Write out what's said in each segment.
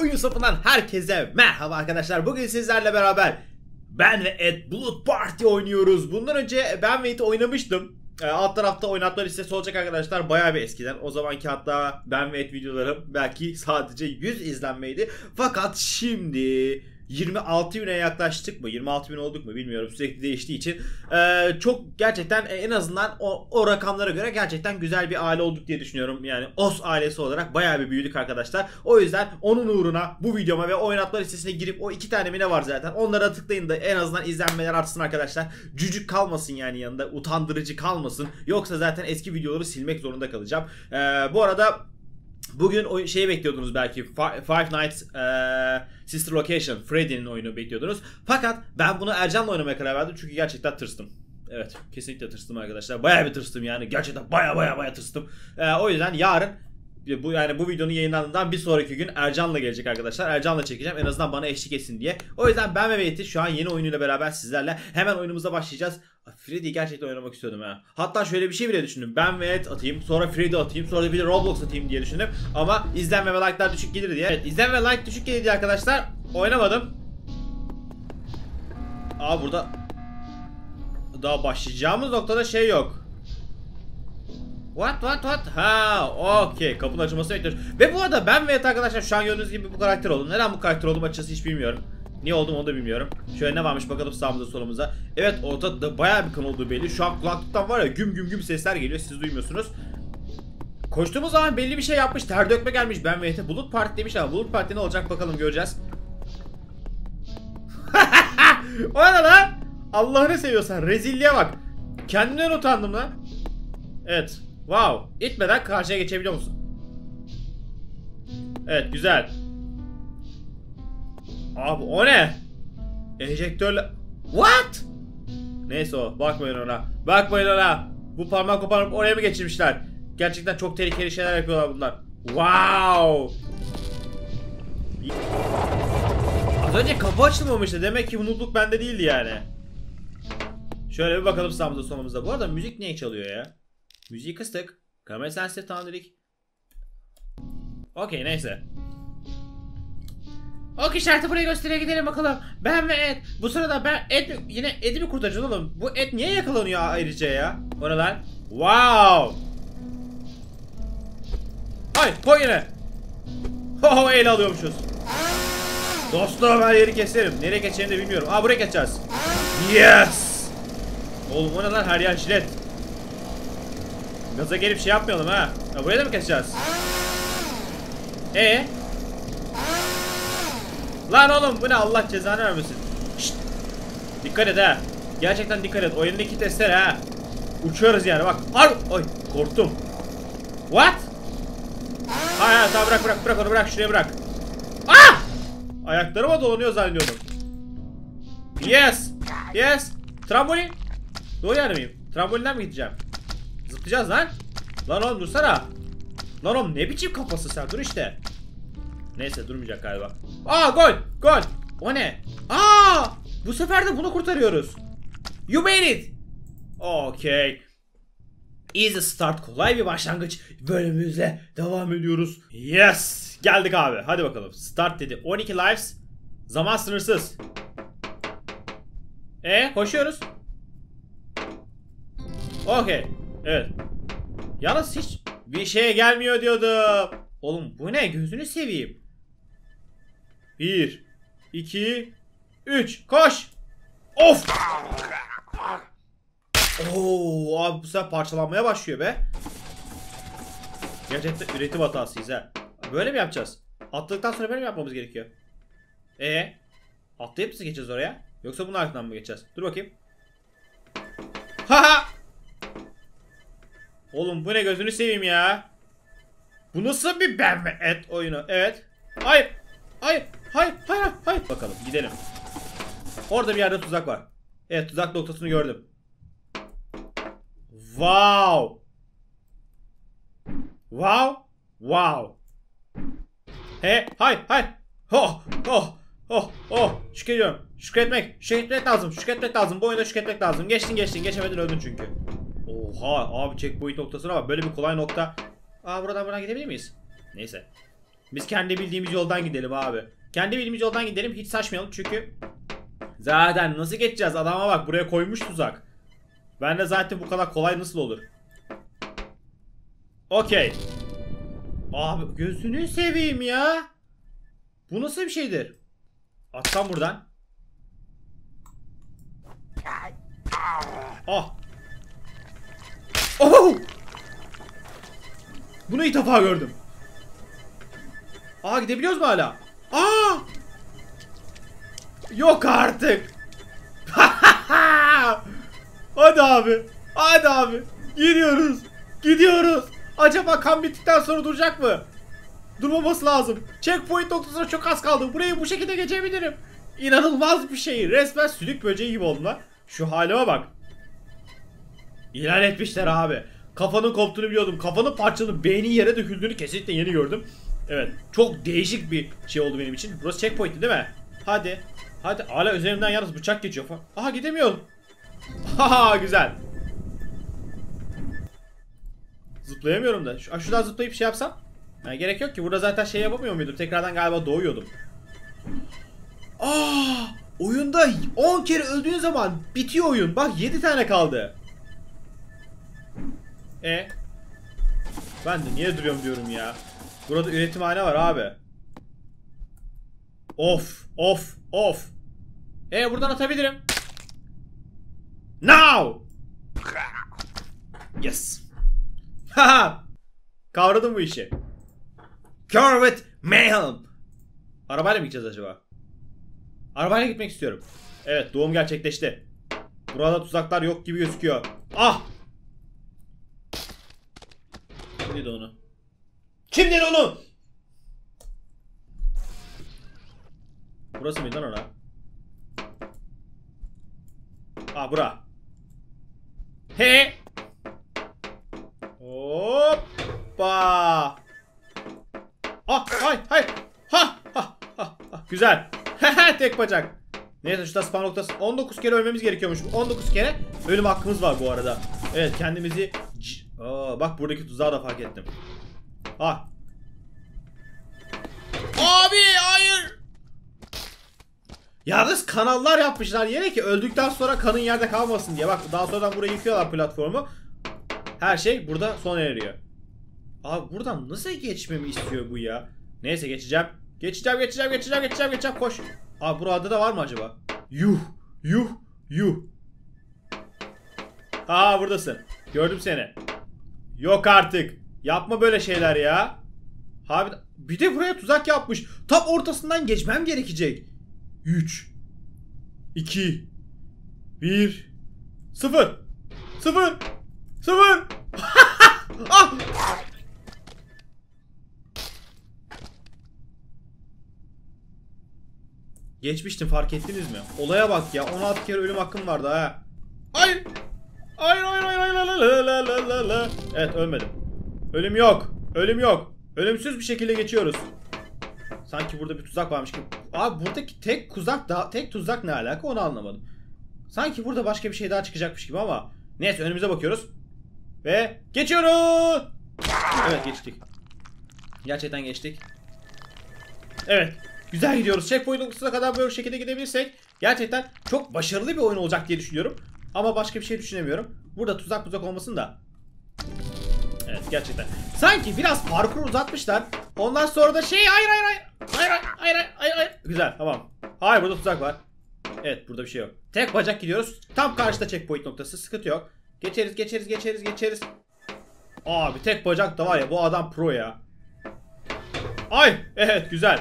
Oyun sapından herkese merhaba arkadaşlar. Bugün sizlerle beraber ben ve Ed Blood Party oynuyoruz. Bundan önce ben ve Ed'i oynamıştım. Ee, alt tarafta oynatma listesi olacak arkadaşlar. Bayağı bir eskiden. O zamanki hatta ben ve Ed videolarım belki sadece 100 izlenmeydi. Fakat şimdi 26 bine yaklaştık mı? 26 bin olduk mu bilmiyorum. Sürekli değiştiği için. Ee, çok gerçekten en azından o, o rakamlara göre gerçekten güzel bir aile olduk diye düşünüyorum. Yani OS ailesi olarak bayağı bir büyüdük arkadaşlar. O yüzden onun uğruna bu videoma ve oynatma listesine girip o iki tane mi var zaten. Onlara tıklayın da en azından izlenmeler artsın arkadaşlar. Cücük kalmasın yani yanında. Utandırıcı kalmasın. Yoksa zaten eski videoları silmek zorunda kalacağım. Ee, bu arada Bugün o şeyi bekliyordunuz belki Five Nights uh, Sister Location Freddy'nin oyunu bekliyordunuz. Fakat ben bunu Ercan'la oynamaya karar verdim çünkü gerçekten tırstım. Evet kesinlikle tırstım arkadaşlar. Bayağı bir tırstım yani. Gerçekten baya baya baya tırstım. Ee, o yüzden yarın bu yani bu videonun yayınlandığından bir sonraki gün Ercan'la gelecek arkadaşlar. Ercan'la çekeceğim en azından bana eşlik etsin diye. O yüzden ben ve Mehmet'i şu an yeni oyunuyla beraber sizlerle hemen oyunumuza başlayacağız. Freddy gerçekten oynamak istiyordum ha. Hatta şöyle bir şey bile düşündüm. Ben ve Ed atayım, sonra Freddy atayım, sonra bir de Roblox atayım diye düşündüm. Ama izlenme ve like'lar düşük gelir diye. Evet, izlenme ve like düşük gelir diye arkadaşlar. Oynamadım. Aa burada daha başlayacağımız noktada şey yok. What what what? Ha, okey. Kapının açılması bekliyoruz. Ve bu arada ben ve arkadaşlar şu an gördüğünüz gibi bu karakter oldum. Neden bu karakter oldum açıkçası hiç bilmiyorum. Niye oldum onu da bilmiyorum. Şöyle ne varmış bakalım sağımıza solumuza. Evet ortada bayağı bir kan olduğu belli. Şu an kulaklıktan var ya güm güm güm sesler geliyor siz duymuyorsunuz. Koştuğumuz zaman belli bir şey yapmış. Ter dökme gelmiş. Ben ve Bulut Parti demiş ama Bulut Parti ne olacak bakalım göreceğiz. o ne lan? Allah'ını seviyorsan rezilliğe bak. Kendimden utandım lan. Evet. Wow. İtmeden karşıya geçebiliyor musun? Evet güzel. Abi o ne? Enjektörle... What? Neyse o. Bakmayın ona. Bakmayın ona. Bu parmak koparıp oraya mı geçirmişler? Gerçekten çok tehlikeli şeyler yapıyorlar bunlar. Wow. Az önce kapı açılmamıştı. Demek ki mutluluk bende değildi yani. Şöyle bir bakalım sağımıza solumuzda. Bu arada müzik niye çalıyor ya? Müziği kıstık. Kamera sensitif tamam dedik. Okey neyse. Ok işareti buraya gösteriyor gidelim bakalım. Ben ve Ed. Bu sırada ben Ed yine Ed'i mi kurtaracağız oğlum? Bu Ed niye yakalanıyor ayrıca ya? O ne lan? Wow. Hay koy yine. Ho el alıyormuşuz. Dostum her yeri keserim. Nereye geçeceğini de bilmiyorum. Aa buraya geçeceğiz. Yes. Oğlum o her yer jilet. Gaza gelip şey yapmayalım ha. ha buraya da mı keseceğiz? E Lan oğlum bu ne Allah cezanı vermesin. Şşt. Dikkat et ha. Gerçekten dikkat et. O elindeki testere ha. Uçuyoruz yani bak. Ay, ay korktum. What? Hayır hayır tamam bırak bırak bırak onu bırak şuraya bırak. Ah! Ayaklarıma dolanıyor zannediyordum. Yes. Yes. Trambolin. Doğru yani miyim? Trambolinden mi gideceğim? Zıplayacağız lan. Lan oğlum dursana. Lan oğlum ne biçim kafası sen dur işte. Neyse durmayacak galiba. Aa gol! Gol! O ne? Aa! Bu sefer de bunu kurtarıyoruz. You made it! Okay. Easy start kolay bir başlangıç bölümümüzle devam ediyoruz. Yes! Geldik abi. Hadi bakalım. Start dedi. 12 lives. Zaman sınırsız. E koşuyoruz. Okay. Evet. Yalnız hiç bir şeye gelmiyor diyordum. Oğlum bu ne? Gözünü seveyim. 1 2 3 koş. Of. Oo abi bu sefer parçalanmaya başlıyor be. Gerçekten üretim hatasıyız ha. Böyle mi yapacağız? Atladıktan sonra böyle mi yapmamız gerekiyor? E atlayıp mı geçeceğiz oraya? Yoksa bunun arkasından mı geçeceğiz? Dur bakayım. Haha. Oğlum bu ne gözünü seveyim ya. Bu nasıl bir ben et oyunu? Evet. Hayır. Hayır. Hayır. Hayır. Hayır. Bakalım gidelim. Orada bir yerde tuzak var. Evet tuzak noktasını gördüm. Wow. Wow. Wow. He. Hay. Hay. Oh. Oh. Oh. Oh. Şükrediyorum. Şükretmek. Şükretmek lazım. Şükretmek lazım. Bu oyunda şükretmek lazım. Geçtin geçtin. Geçemedin öldün çünkü. Oha. Abi checkpoint noktasına bak. Böyle bir kolay nokta. Aa buradan buradan gidebilir miyiz? Neyse. Biz kendi bildiğimiz yoldan gidelim abi. Kendi bildiğimiz yoldan gidelim. Hiç saçmayalım çünkü zaten nasıl geçeceğiz? Adama bak buraya koymuş tuzak. Ben de zaten bu kadar kolay nasıl olur? Okey. Abi gözünü seveyim ya. Bu nasıl bir şeydir? Atsam buradan. Ah. Oh! Bunu ilk defa gördüm. Aa gidebiliyoruz mu hala? Aa! Yok artık. Hadi abi. Hadi abi. Gidiyoruz. Gidiyoruz. Acaba kan bittikten sonra duracak mı? Durmaması lazım. Checkpoint noktasına çok az kaldı. Burayı bu şekilde geçebilirim. İnanılmaz bir şey. Resmen sülük böceği gibi oldum lan. Şu halime bak. İlan etmişler abi. Kafanın koptuğunu biliyordum. Kafanın parçalanıp beynin yere döküldüğünü kesinlikle yeni gördüm. Evet. Çok değişik bir şey oldu benim için. Burası checkpoint'ti değil mi? Hadi. Hadi. Hala üzerimden yalnız bıçak geçiyor. Aha gidemiyorum. Haha güzel. Zıplayamıyorum da. Şu, şuradan zıplayıp şey yapsam. Ha, gerek yok ki. Burada zaten şey yapamıyor muydum? Tekrardan galiba doğuyordum. Aa! Oyunda 10 kere öldüğün zaman bitiyor oyun. Bak 7 tane kaldı. E Ben de niye duruyorum diyorum ya. Burada üretimhane var abi. Of, of, of. E buradan atabilirim. Now. Yes. Haha. Kavradım bu işi. Corvette Mayhem. Arabayla mı gideceğiz acaba? Arabayla gitmek istiyorum. Evet doğum gerçekleşti. Burada tuzaklar yok gibi gözüküyor. Ah! Dedi onu? Kim dedi onu? Burası mıydı lan ora? Ah bura. He. Hoppa. Ah hay hay. Ha ha ha. Güzel. Tek bacak. Neyse şurada spam noktası 19 kere ölmemiz gerekiyormuş. 19 kere ölüm hakkımız var bu arada. Evet kendimizi Aa, bak buradaki tuzağı da fark ettim. Ah. Abi hayır. Yalnız kanallar yapmışlar yere ki öldükten sonra kanın yerde kalmasın diye. Bak daha sonradan buraya yıkıyorlar platformu. Her şey burada sona eriyor. Abi buradan nasıl geçmemi istiyor bu ya? Neyse geçeceğim. Geçeceğim, geçeceğim, geçeceğim, geçeceğim, geçeceğim. Koş. Abi burada da var mı acaba? Yuh, yuh, yuh. Aa buradasın. Gördüm seni. Yok artık. Yapma böyle şeyler ya. Abi bir de buraya tuzak yapmış. Tam ortasından geçmem gerekecek. 3 2 1 0 0 0 Ah! Geçmiştim fark ettiniz mi? Olaya bak ya 16 kere ölüm hakkım vardı ha. Hayır. Hayır hayır hayır hayır la la la la la. Evet ölmedim. Ölüm yok. Ölüm yok. Ölümsüz bir şekilde geçiyoruz. Sanki burada bir tuzak varmış gibi. Abi buradaki tek tuzak daha tek tuzak ne alaka onu anlamadım. Sanki burada başka bir şey daha çıkacakmış gibi ama neyse önümüze bakıyoruz. Ve geçiyoruz. Evet geçtik. Gerçekten geçtik. Evet. Güzel gidiyoruz. Checkpoint noktasına kadar böyle şekilde gidebilirsek gerçekten çok başarılı bir oyun olacak diye düşünüyorum. Ama başka bir şey düşünemiyorum. Burada tuzak tuzak olmasın da. Evet gerçekten. Sanki biraz parkur uzatmışlar. Ondan sonra da şey hayır hayır hayır. Hayır hayır hayır hayır. Güzel tamam. Hayır burada tuzak var. Evet burada bir şey yok. Tek bacak gidiyoruz. Tam karşıda checkpoint noktası. Sıkıntı yok. Geçeriz geçeriz geçeriz geçeriz. Abi tek bacak da var ya bu adam pro ya. Ay evet güzel.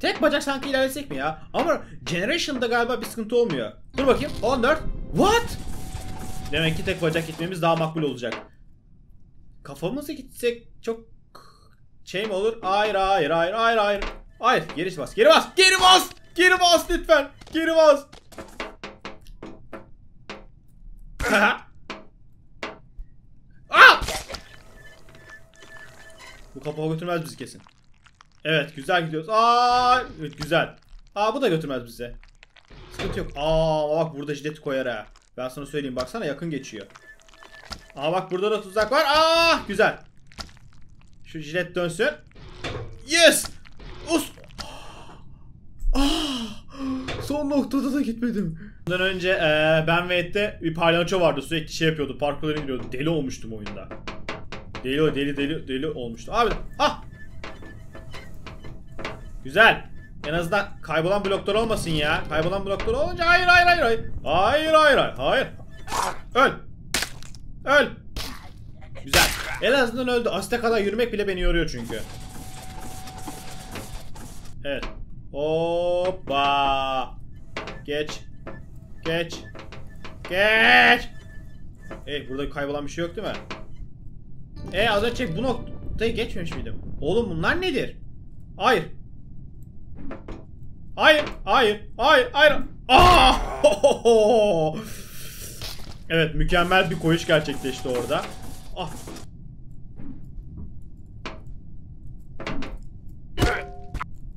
Tek bacak sanki ilerlesek mi ya? Ama Generation'da galiba bir sıkıntı olmuyor. Dur bakayım. 14. What? Demek ki tek bacak gitmemiz daha makbul olacak. Kafamızı gitsek çok şey mi olur? Hayır hayır hayır hayır hayır. Hayır geri bas geri bas geri bas geri bas lütfen geri bas. Aa! Bu kapağı götürmez bizi kesin. Evet güzel gidiyoruz. Aa, evet, güzel. Aa bu da götürmez bize. Sıkıntı yok. Aa bak burada jilet koyar ha. Ben sana söyleyeyim baksana yakın geçiyor. Aa bak burada da tuzak var. Aa güzel. Şu jilet dönsün. Yes! Us! Ah! Son noktada da gitmedim. Bundan önce eee, ben ve Ed'de bir palyaço vardı sürekli şey yapıyordu parkurlara gidiyordu. Deli olmuştum oyunda. Deli deli deli deli olmuştu. Abi ah! Güzel. En azından kaybolan bloklar olmasın ya. Kaybolan bloklar olunca hayır hayır hayır hayır. Hayır hayır hayır. Hayır. Öl. Öl. Güzel. En azından öldü. Asite kadar yürümek bile beni yoruyor çünkü. Evet. Hoppa. Geç. Geç. Geç. Ey burada kaybolan bir şey yok değil mi? E az önce bu noktayı geçmemiş miydim? Oğlum bunlar nedir? Hayır. Hayır, hayır, hayır, hayır. Aa! Evet, mükemmel bir koyuş gerçekleşti orada. Ah.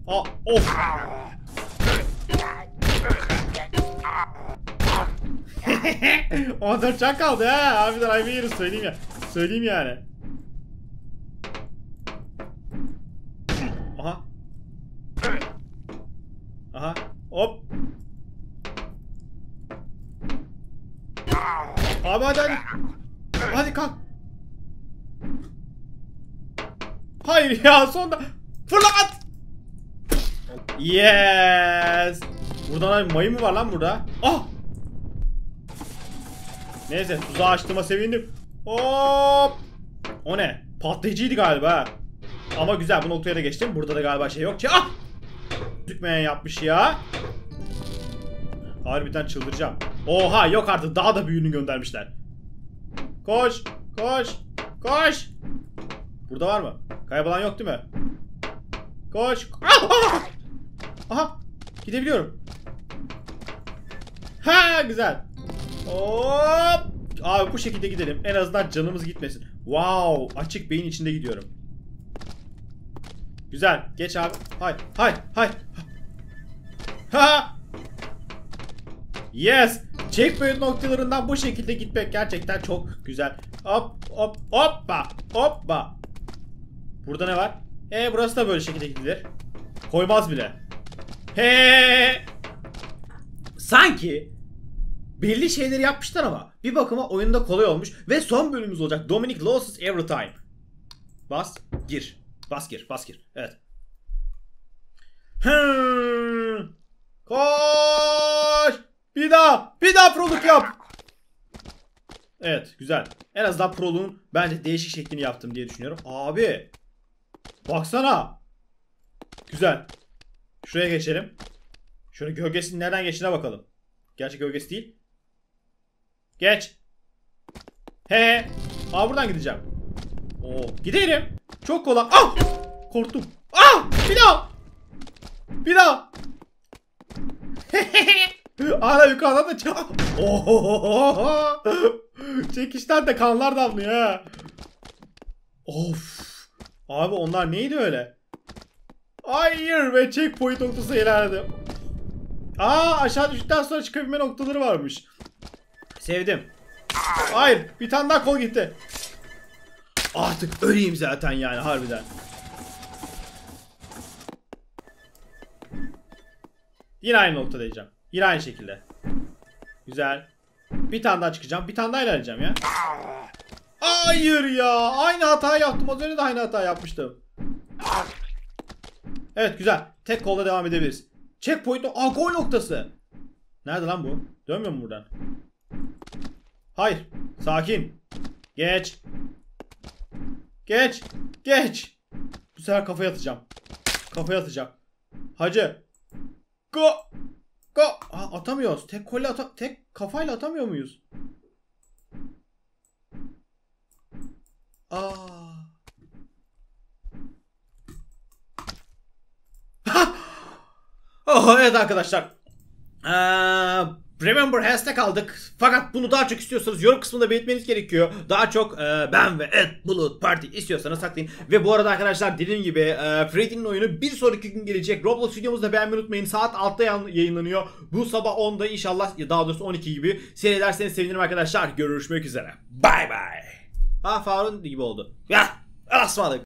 Ah, of. Ondan çak kaldı ha. Harbiden ayıbı yeriz söyleyeyim ya. Söyleyeyim yani. Aha. Aha. Hop. Abi hadi hadi. Hadi kalk. Hayır ya sonda. Fırlat. Yes. Buradan abi mayın mı var lan burada? Ah. Neyse tuzağı açtığıma sevindim. Hop. O ne? Patlayıcıydı galiba. Ama güzel bu noktaya da geçtim. Burada da galiba şey yok ki. Ah! Dükmeyen yapmış ya. Harbiden çıldıracağım. Oha yok artık daha da büyüğünü göndermişler. Koş. Koş. Koş. Burada var mı? Kaybolan yok değil mi? Koş. Ah! Ah! Aha. Gidebiliyorum. Ha güzel. Hop. Abi bu şekilde gidelim. En azından canımız gitmesin. Wow. Açık beyin içinde gidiyorum. Güzel. Geç abi. Hay. Hay. Hay. Ha. Yes. Checkpoint noktalarından bu şekilde gitmek gerçekten çok güzel. Hop hop hoppa hoppa. Burada ne var? E burası da böyle şekilde gidilir. Koymaz bile. He. Sanki belli şeyleri yapmışlar ama bir bakıma oyunda kolay olmuş ve son bölümümüz olacak. Dominic loses every time. Bas, gir. Bas gir, bas gir. Evet. Hmm. Koş! Bir daha, bir daha proluk yap. Evet, güzel. En azından proluğun bence değişik şeklini yaptım diye düşünüyorum. Abi, baksana. Güzel. Şuraya geçelim. Şöyle gölgesinin nereden geçtiğine bakalım. Gerçi gölgesi değil. Geç. He. Aa buradan gideceğim. Oo, giderim. Çok kolay. Ah! Korktum. Ah! Bir daha. Bir daha. Hala yukarıdan da çak. Oho! Çekişten de kanlar damlıyor ha. Of. Abi onlar neydi öyle? Hayır ve checkpoint noktası ilerledim. Aa aşağı düştükten sonra çıkabilme noktaları varmış. Sevdim. Hayır bir tane daha kol gitti. Artık öleyim zaten yani harbiden. Yine aynı noktadayacağım. Yine aynı şekilde. Güzel. Bir tane daha çıkacağım. Bir tane daha ilerleyeceğim ya. Hayır ya. Aynı hata yaptım. Az önce de aynı hata yapmıştım. Evet güzel. Tek kolla devam edebiliriz. Checkpoint. Aa gol noktası. Nerede lan bu? Dönmüyor mu buradan? Hayır. Sakin. Geç. Geç. Geç. Bu sefer kafaya atacağım. Kafaya atacağım. Hacı. Go. Go. Aa, atamıyoruz. Tek kolle ata tek kafayla atamıyor muyuz? Aa. oh evet arkadaşlar. Ee, Remember hashtag aldık. Fakat bunu daha çok istiyorsanız yorum kısmında belirtmeniz gerekiyor. Daha çok e, ben ve Ed Bulut Party istiyorsanız saklayın. Ve bu arada arkadaşlar dediğim gibi e, Freddy'nin oyunu bir sonraki gün gelecek. Roblox videomuzu da beğenmeyi unutmayın. Saat 6'da yan- yayınlanıyor. Bu sabah 10'da inşallah daha doğrusu 12 gibi seyrederseniz sevinirim arkadaşlar. Görüşmek üzere. Bay bay. Ha Farun gibi oldu. Ya asmadık.